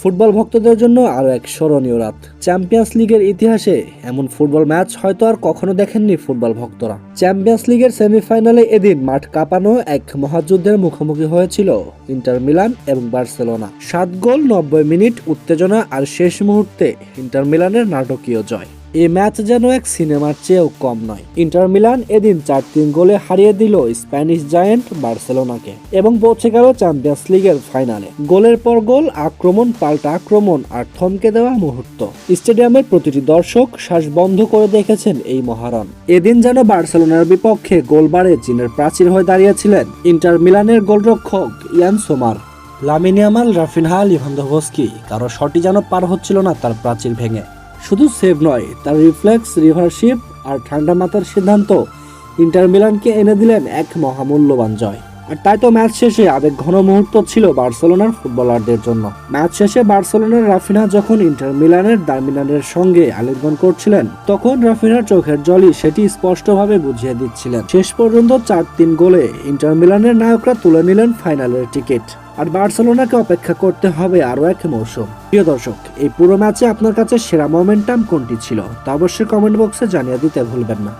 Football ভক্তদের জন্য আরও এক স্মরণীয় রাত। চ্যাম্পিয়ন্স লিগের ইতিহাসে এমন ফুটবল ম্যাচ হয়তো আর কখনো দেখেননি ফুটবল ভক্তরা। চ্যাম্পিয়ন্স লিগের সেমিফাইনালে এদিন মাঠ কাঁপানো এক মহাযুদ্ধের মুখোমুখি হয়েছিল ইন্টার মিলান এবং বার্সেলোনা। সাত গোল নব্বই মিনিট উত্তেজনা আর শেষ মুহূর্তে ইন্টার মিলানের নাটকীয় জয়। এই ম্যাচ যেন এক সিনেমার চেয়েও কম নয়। ইন্টার মিলান এদিন চার তিন গোলে হারিয়ে দিল স্প্যানিশ জায়ান্ট বার্সেলোনাকে এবং পৌঁছে গেল চ্যাম্পিয়ন্স লিগের ফাইনালে। গোলের পর গোল, আক্রমণ, পাল্টা আক্রমণ আর থমকে দেওয়া মুহূর্ত। স্টেডিয়ামের প্রতিটি দর্শক শ্বাস বন্ধ করে দেখেছেন এই মহারণ। এদিন যেন বার্সেলোনার বিপক্ষে গোলবারে চীনের প্রাচীর হয়ে দাঁড়িয়েছিলেন ইন্টার মিলানের গোলরক্ষক ইয়ান সোমার। লামিনিয়ামাল রাফিনহা, লিভান্দোভস্কি, কারও শটই যেন পার হচ্ছিল না তার প্রাচীর ভেঙে। শুধু সেভ নয়, তার রিফ্লেক্স, রিভারশিপ আর ঠান্ডা মাথার সিদ্ধান্ত ইন্টার মিলানকে এনে দিলেন এক মহামূল্যবান জয়। আর তাই তো ম্যাচ শেষে আবেগ ঘন মুহূর্ত ছিল বার্সেলোনার ফুটবলারদের জন্য। ম্যাচ শেষে বার্সেলোনার রাফিনা যখন ইন্টার মিলানের দামিনানের সঙ্গে আলিঙ্গন করছিলেন, তখন রাফিনার চোখের জলই সেটি স্পষ্টভাবে বুঝিয়ে দিচ্ছিলেন। শেষ পর্যন্ত চার তিন গোলে ইন্টার মিলানের নায়করা তুলে নিলেন ফাইনালের টিকিট। আর বার্সেলোনাকে অপেক্ষা করতে হবে আরও এক মৌসুম। প্রিয় দর্শক, এই পুরো ম্যাচে আপনার কাছে সেরা মোমেন্টাম কোনটি ছিল তা অবশ্যই কমেন্ট বক্সে জানিয়ে দিতে ভুলবেন না।